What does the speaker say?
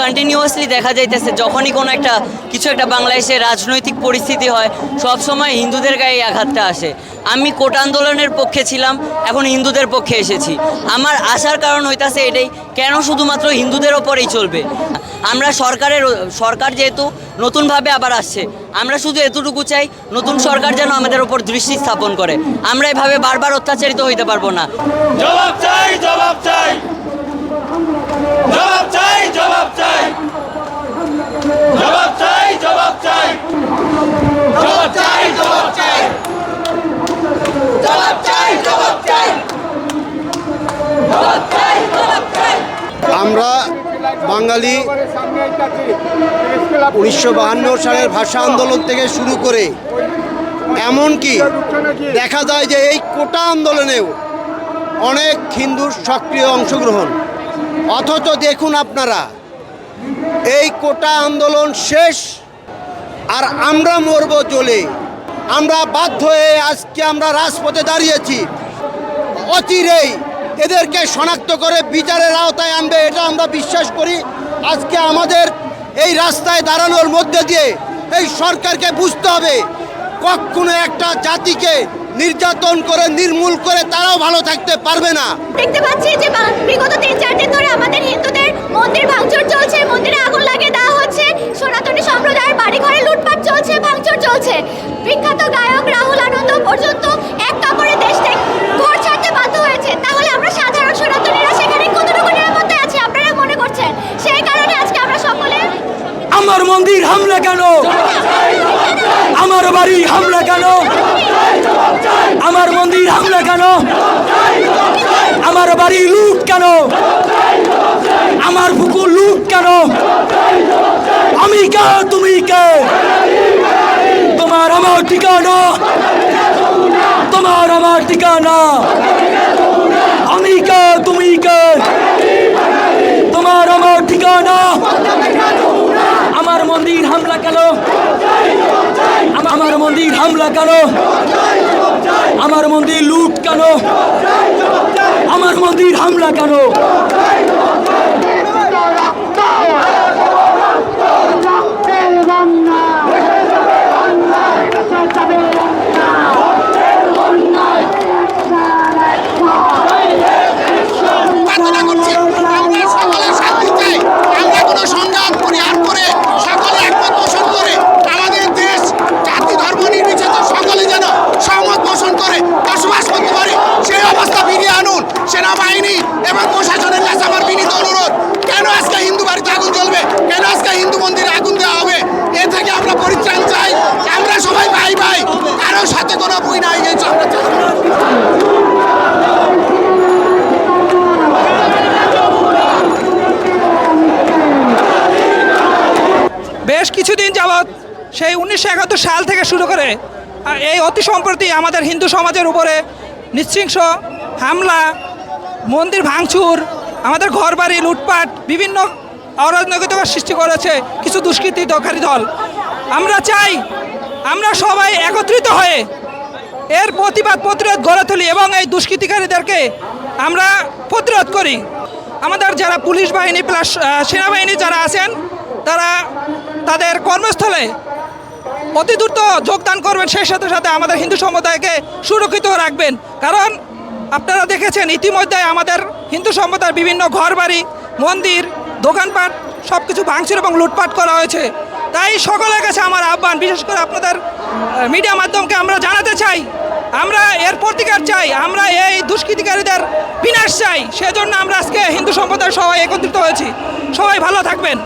Continuously দেখা যাইতেছে, যখনই কোনো একটা, কিছু একটা বাংলাদেশে রাজনৈতিক পরিস্থিতি হয়, সব সময় হিন্দুদের গায়ে আঘাতটা আসে। আমি কোট আন্দোলনের পক্ষে ছিলাম, এখন হিন্দুদের পক্ষে এসেছি। আমার আসার কারণ হইতাছে এটাই, কেন শুধুমাত্র হিন্দুদের ওপরেই চলবে? আমরা সরকারের, সরকার যেহেতু নতুনভাবে আবার আসছে, আমরা শুধু এতটুকু চাই, নতুন সরকার যেন আমাদের ওপর দৃষ্টি স্থাপন করে। আমরা এভাবে বারবার অত্যাচারিত হইতে পারব না। জবাব চাই জবাব চাই। আমরা বাঙালি উনিশশো বাহান্ন সালের ভাষা আন্দোলন থেকে শুরু করে, এমনকি দেখা যায় যে এই কোটা আন্দোলনেও অনেক হিন্দুর সক্রিয় অংশগ্রহণ। অথচ দেখুন আপনারা, এই কোটা আন্দোলন শেষ, আর আমরা মরব চলে আমরা বাধ্য হয়ে আজকে আমরা রাজপথে দাঁড়িয়েছি। অচিরেই এদেরকে শনাক্ত করে বিচারের আওতায় আনবে, এটা আমরা বিশ্বাস করি। আজকে আমাদের এই রাস্তায় দাঁড়ানোর মধ্যে দিয়ে এই সরকারকে বুঝতে হবে, কখনো একটা জাতিকে নির্যাতন করে, নির্মূল করে তারাও ভালো থাকতে পারবে না। দেখতে পাচ্ছি যে বিগত তিন চার দিন ধরে আমাদের হিন্দুদের মন্দির ভাঙচুর চলছে, মন্দিরে আগুন লাগিয়ে দেওয়া হচ্ছে, সনাতনী সম্প্রদায়ের বাড়ি ঘরে লুটপাট চলছে, ভাঙচুর চলছে। বিখ্যাত গায়ক রাহুল আনন্দ পর্যন্ত আমার মন্দির হামলা কেন? আমার বাড়ি হামলা কেন? আমার মন্দির হামলা কেন? আমার বাড়ি লুট কেন? আমার পুকুর লুট কেন? আমি কে? তুমি কে? তোমার আমার ঠিকানা? তোমার আমার ঠিকানা? আমি কে? তুমি কে তোমার আমার ঠিকানা আমার মন্দির হামলা কেন? আম- আমার মন্দির হামলা কেন? আমার মন্দির লুট কেন? আমার মন্দির হামলা কেন প্রার্থনা করছি আমরা সকলে শান্তি চাই আমরা কোনো সংঘাত পরিহার করে সকলে একমত পোষণ করে আমাদের দেশ জাতি ধর্ম নির্বিশেষে সকলে যেন সহমত পোষণ করে বসবাস করতে পারে সেই অবস্থা ফিরিয়ে আনুন সেনাবাহিনী এবং প্রশাসনের কাছে আমার বিনীত অনুরোধ কেন আজকে হিন্দু বাড়িতে আগুন জ্বলবে কেন আজকে হিন্দু মন্দিরে আগুন দেওয়া হবে। এ থেকে আমরা পরিত্রাণ চাই। আমরা সবাই ভাই ভাই। কারোর সাথে কোনো বই নাই, এই আমরা চাই। বেশ কিছুদিন যাবৎ সেই উনিশশো একাত্তর সাল থেকে শুরু করে এই অতি সম্প্রতি আমাদের হিন্দু সমাজের উপরে নিশ্চিংস হামলা, মন্দির ভাঙচুর, আমাদের ঘরবাড়ি, লুটপাট, বিভিন্ন অরাজনৈতিকতার সৃষ্টি করেছে কিছু দুষ্কৃতি দুষ্কৃতিকারী দল। আমরা চাই, আমরা সবাই একত্রিত হয়ে এর প্রতিবাদ প্রতিরোধ গড়ে তুলি এবং এই দুষ্কৃতিকারীদেরকে আমরা প্রতিরোধ করি। আমাদের যারা পুলিশ বাহিনী প্লাস সেনাবাহিনী যারা আছেন, তারা তাদের কর্মস্থলে অতি দ্রুত যোগদান করবেন, সেই সাথে সাথে আমাদের হিন্দু সম্প্রদায়কে সুরক্ষিত রাখবেন। কারণ আপনারা দেখেছেন, ইতিমধ্যে আমাদের হিন্দু সম্প্রদায়ের বিভিন্ন ঘরবাড়ি, মন্দির দোকানপাট সব কিছু ভাঙচুর এবং লুটপাট করা হয়েছে। তাই সকলের কাছে আমার আহ্বান, বিশেষ করে আপনাদের মিডিয়া মাধ্যমকে আমরা জানাতে চাই, আমরা এর প্রতিকার চাই, আমরা এই দুষ্কৃতিকারীদের বিনাশ চাই। সেজন্য আমরা আজকে হিন্দু সম্প্রদায় সবাই একত্রিত হয়েছি। সবাই ভালো থাকবেন।